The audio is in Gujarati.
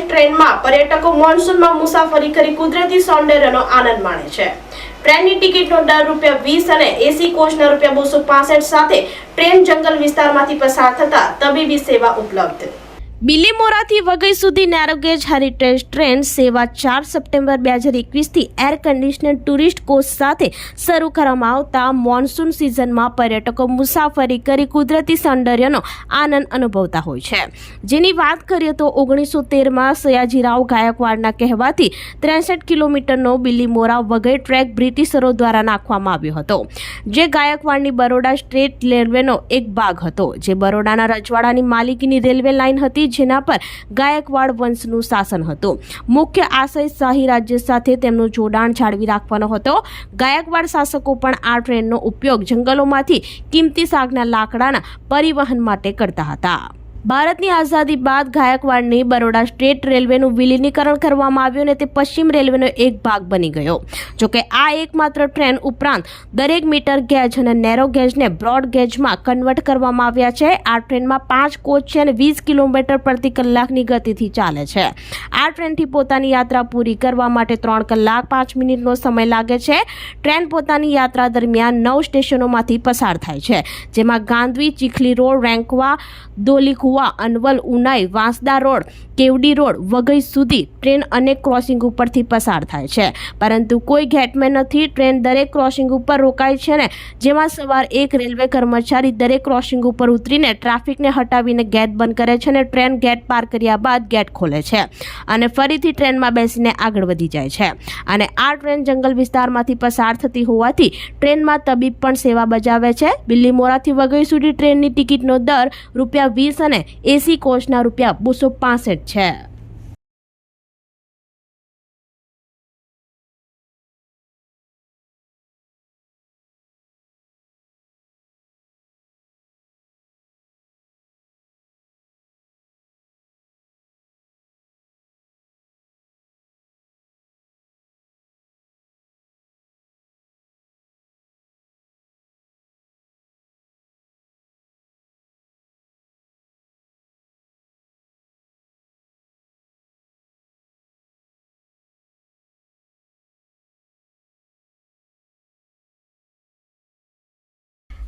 ટ્રેનમાં પર્યટકો મોન્સૂનમાં મુસાફરી કરી કુદરતી સૌંદર્યનો આનંદ માણે છે. ટ્રેનની ટિકિટનો દર રૂપિયા વીસ અને એસી કોચના રૂપિયા બસો સાથે ટ્રેન જંગલ વિસ્તારમાંથી પસાર થતા તબીબી સેવા ઉપલબ્ધ. બિલીમોરાથી વઘઈ સુધી નેરોગેજ હેરિટેજ ટ્રેન સેવા ચાર સપ્ટેમ્બર બે હજાર એકવીસથી એર કન્ડિશનર ટુરિસ્ટ કોચ સાથે શરૂ કરવામાં આવતા મોન્સૂન સિઝનમાં પર્યટકો મુસાફરી કરી કુદરતી સૌંદર્યનો આનંદ અનુભવતા હોય છે. જેની વાત કરીએ તો ઓગણીસો તેરમાં સયાજીરાવ ગાયકવાડના કહેવાથી ત્રેસઠ કિલોમીટરનો બિલીમોરા વઘઈ ટ્રેક બ્રિટિશરો દ્વારા નાખવામાં આવ્યો હતો. જે ગાયકવાડની બરોડા સ્ટેટ રેલવેનો એક ભાગ હતો. જે બરોડાના રજવાડાની માલિકીની રેલવે લાઇન હતી જેના પર ગાયકવાડ વંશનું શાસન હતું. મુખ્ય આશય શાહી રાજ્ય સાથે તેમનું જોડાણ જાળવી રાખવાનો હતો. ગાયકવાડ શાસકો પણ આ ટ્રેનનો ઉપયોગ જંગલોમાંથી કિંમતી સાગના લાકડાના પરિવહન માટે કરતા હતા. ભારતની આઝાદી બાદ ગાયકવાડની બરોડા સ્ટેટ રેલવેનું વિલીનીકરણ કરવામાં આવ્યું અને તે પશ્ચિમ રેલવેનો એક ભાગ બની ગયો. જોકે આ એકમાત્ર ટ્રેન ઉપરાંત દરેક મીટર ગેજ અને નેરો ગેજને બ્રોડ ગેજમાં કન્વર્ટ કરવામાં આવ્યા છે. આ ટ્રેનમાં પાંચ કોચ છે અને વીસ કિલોમીટર પ્રતિ કલાકની ગતિથી ચાલે છે. આ ટ્રેનથી પોતાની યાત્રા પૂરી કરવા માટે ત્રણ કલાક પાંચ મિનિટનો સમય લાગે છે. ટ્રેન પોતાની યાત્રા દરમિયાન નવ સ્ટેશનોમાંથી પસાર થાય છે, જેમાં Gandhavi, Chikhli road, Rankwa, Dolikuva Anaval, Unai, Vansda road, Kevdi road, Waghai સુધી ટ્રેન અનેક ક્રોસિંગ ઉપરથી પસાર થાય છે. પરંતુ કોઈ ગેટમેન નથી, ટ્રેન દરેક ક્રોસિંગ ઉપર રોકાય છે ને? જેમાં સવાર એક રેલવે કર્મચારી દરેક ક્રોસિંગ ઉપર ઉતરીને ટ્રાફિકને હટાવીને ગેટ બંધ કરે છે અને ટ્રેન ગેટ પાર કર્યા બાદ ગેટ ખોલે છે. અને ફરીથી ટ્રેનમાં બેસીને આગળ વધી જાય છે. અને આ ટ્રેન જંગલ વિસ્તારમાંથી પસાર થતી હોવાથી ટ્રેનમાં તબીબ પણ સેવા બજાવે છે. બિલ્લીમોરાથી વઘઈ સુધી ટ્રેનની ટિકિટનો દર રૂપિયા વીસ અને એસી કોચના રૂપિયા બસો છે.